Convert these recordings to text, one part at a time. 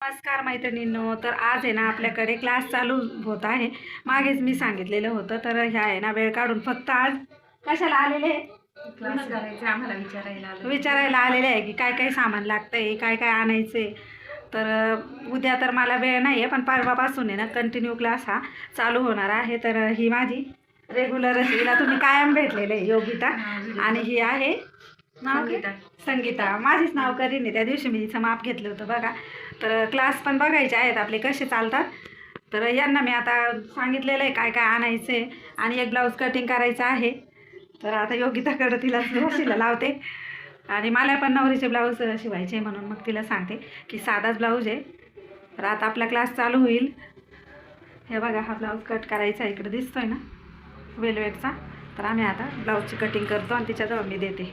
नमस्कार मैत्रिणींनो तर आज आहे ना आपल्याकडे क्लास चालू होत आहे. मागेच मी सांगितलेलं होतं तर ह्या आहे ना वेळ काढून फक्त आज कशाला आलेले क्लास करायचे आम्हाला विचारायला आलं विचारायला आलेले आहे की काय काय सामान लागतंय काय काय आणायचे तर अ, उद्या तर मला वेळ नाही आहे पण परवापासून आहे ना कंटिन्यू क्लास हा चालू होणार आहे. तर ही माझी रेग्युलर हिला तुम्ही कायम भेटलेले आहे योगिता. आणि ही आहे नाव काय? संगीता. संगीता. माझीच नाव करीन आहे. त्या दिवशी मी तिचं माप घेतलं होतं बघा. तर क्लास पण बघायचे आहेत. आपले कसे चालतात. तर यांना मी आता सांगितलेलं आहे काय काय आणायचं आहे आणि एक ब्लाऊज कटिंग करायचं आहे. तर आता योगिताकडं तिला वशीला लावते. आणि मला पण नवरीचे ब्लाऊज शिवायचे आहे म्हणून मग तिला सांगते की साधाच ब्लाऊज आहे. तर आता आपला क्लास चालू होईल. हे बघा हा ब्लाऊज कट करायचा आहे इकडे दिसतोय ना? वेलवेटचा. तर आम्ही आता ब्लाऊजची कटिंग करतो आणि तिच्याजवळ मी देते.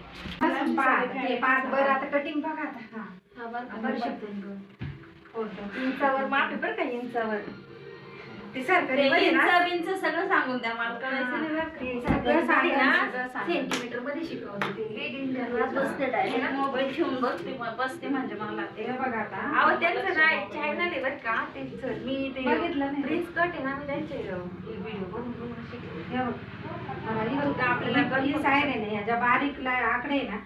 बरं आता कटिंग बघा आता. इंचावर माप आहे बरं का इंचावर. ती सरकारी सगळं सांगून द्या मला कळायचं सेंटीमीटरमध्ये शिकवते ते बसते डायरेक्ट मोबाईल ठेवून बसते बसते म्हणजे मला ते बघा आता. अहो त्यांचं नाही चॅनल आहे बरं का त्यांचं. मी ते बघितलं नाही. प्रिन्स कट आहे ना मी त्यांचे व्हिडिओ बघून बघून शिकले बघ. मला बघ, आपल्याला ही साईड आहे ना ह्या ज्या बारीक ला- आकडे आहे ना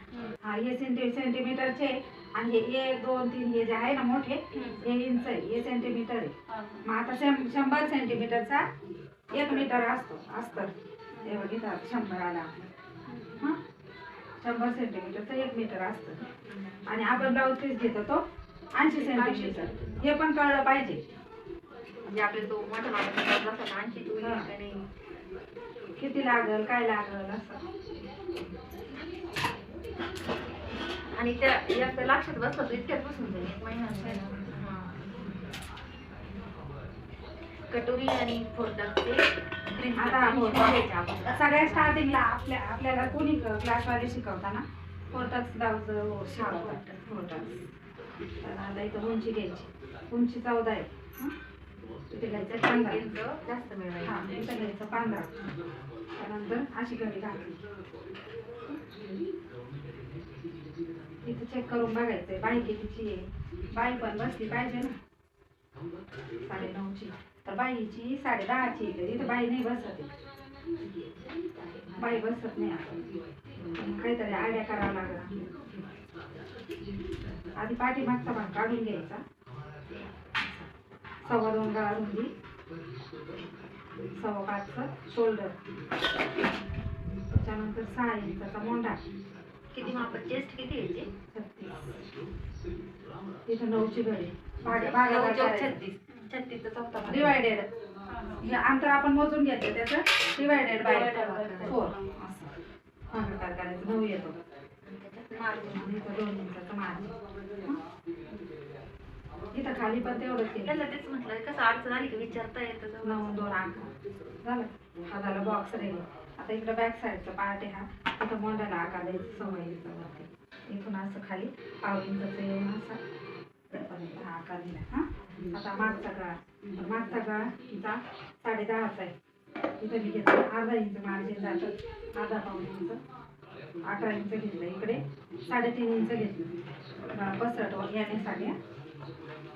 हा हे सेंटी सेंटीमीटरचे आणि हे एक दोन तीन हे जे आहे ना मोठे हे इंच आहे हे सेंटीमीटर आहे. मग आता शं- शंभर सेंटीमीटरचा एक मीटर असतो असतं. हे बघितलं शंभर आला. हां? शंभर सेंटीमीटरचं एक मीटर असतं. आणि आपण ब्लाऊज पीस घेतो तो ऐंशी सेंटीमीटर हे पण कळलं पाहिजे. म्हणजे आपले तो मोठा बसला आणखी तू. आणि किती लागल काय लागल असं. आणि त्या लक्षात बसलं तर इतक्यात बसून जाईल. एक महिना झाला. हा. कटोरी आणि प्रिन्स आता. सगळ्या स्टार्टिंगला आपल्या आपल्याला कोणी क्लासवाले शिकवताना? शिकवतात. फोर्टक्स तर आता इथं उंची घ्यायची. उंची चौदा आहे. घ्यायचं पंधरा. जास्त हा घ्यायचं पंधरा. त्यानंतर अशी घडी घातली इथं चेक करून बघायचंय. बाई कितीची आहे? बाई पण बसली पाहिजे ना. साडे नऊची तर बाईची साडे दहाची तर इथं बाई नाही बसत. बाई बसत नाही काहीतरी आयडिया करावं लागला. आधी पाठीमागचा भाग काढून घ्यायचा. सव्वा दोन गळा रुंदी सव्वा पाचचं शोल्डर त्याच्यानंतर सहा इंचाचा मोंढा. किती माप चेस्ट किती यायचे छत्तीस. तिथं नऊची घडी. करायचं. छत्तीस चौथा. डिवायडेड हे अंतर आपण मोजून घेतलं त्याचं. डिवायडेड बाय फोर असं. करायचं. नऊ येतो. इथं खाली पण तेवढंच त्याला तेच म्हटलं कसं अडचण आली की विचारता येतं. नऊ दोन अकरा झालं. हा झाला बॉक्स रेडी आता इकडं बॅक साईडचा पार्ट आहे हा. इथं मोंढ्याला आकार द्यायचं सवय इथून असं खाली पाव इंचाचं येऊन असा. हा आकार दिला. हा? आता मागचा गळा मागचा गळा हिचा साडे दहाचा आहे. इथं मी घेतलं. अर्धा इंच मार्जिन जातं. अर्धा पाऊन इंच. अकरा इंच घेतलं इकडे. साडेतीन इंच घेतलं. येण्यासाठी हा.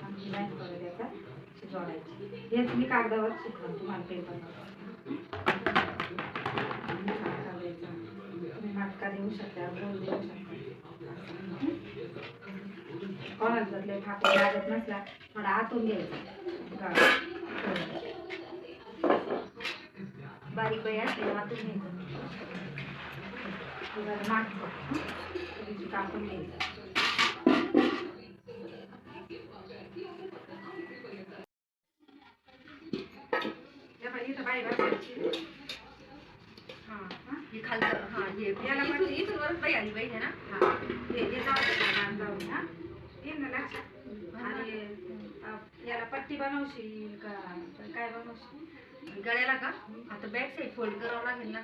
आणि ही लाईन परत अशी जोडायची हेच मी कागदावर शिकवलं तुम्हाला पेपर तुम्ही मटका देऊ शकता रोल देऊ शकता. कोणाला जर लय फाटे लागत नसला थोडा आतून घ्यायचा गाळा. बारीक बाई असते आतून घ्यायचं मागचं कापून घ्यायचं हा, हा. हे खालचं हा हे याला पण- इथून वरच बाई आली पाहिजे ना हा. हे जाऊ दे, येईन ना लक्षात आणि याला पट्टी बनवशील का काय बनवशील? गळ्याला का? आता बॅक साईड फोल्ड करावं लागेल ना.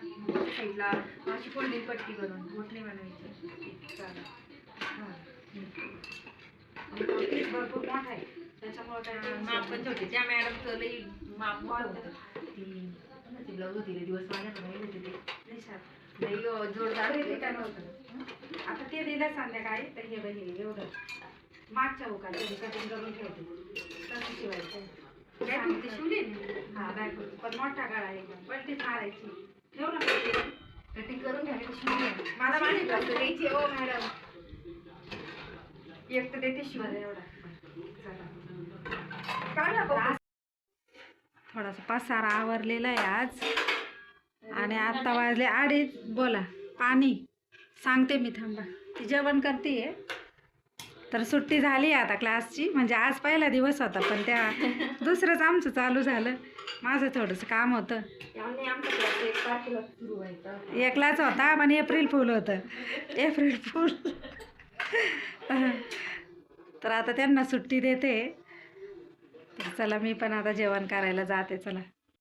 साईडला अशी फोल्डिंग पट्टी करून मोठ नाही बनवायची. चालेल. हा. भरपूर मोठा आहे. त्याच्यामुळे काय माप पण. छोटे. त्या मॅडमचं लई माप मोठं होतं. ती ब्लाऊज होती दिवस माझ्याकडे होते ते. लई जोरदार अरे, होते. ते काय नव्हतं. आता ते दिलं संध्याकाळी तर हे बघ हे एवढं. मागच्या उकाची कटिंग करून ठेवते. तसं शिवायचं. बॅग होती शिवली? हा दाखव पण मोठा गळा आहे. पलटीच मारायची. ठेव ना. कटिंग करून तर शिवली. मला माझी द्यायची. हो मॅडम एक तर देते बरं एवढा. थोडासा पसारा आवरलेला आहे आज. आणि आता वाजले अडीच. बोला. पाणी. सांगते मी थांबा. ती जेवण करते तर सुट्टी झाली आता क्लासची. म्हणजे आज पहिला दिवस होता पण त्या दुसरंच आमचं चालू झालं. माझं थोडंसं काम होतं. एकलाच होता पण एप्रिल फुल होतं. April fool. तर आता त्यांना सुट्टी देते. चला मी पण आता जेवण करायला जाते चला.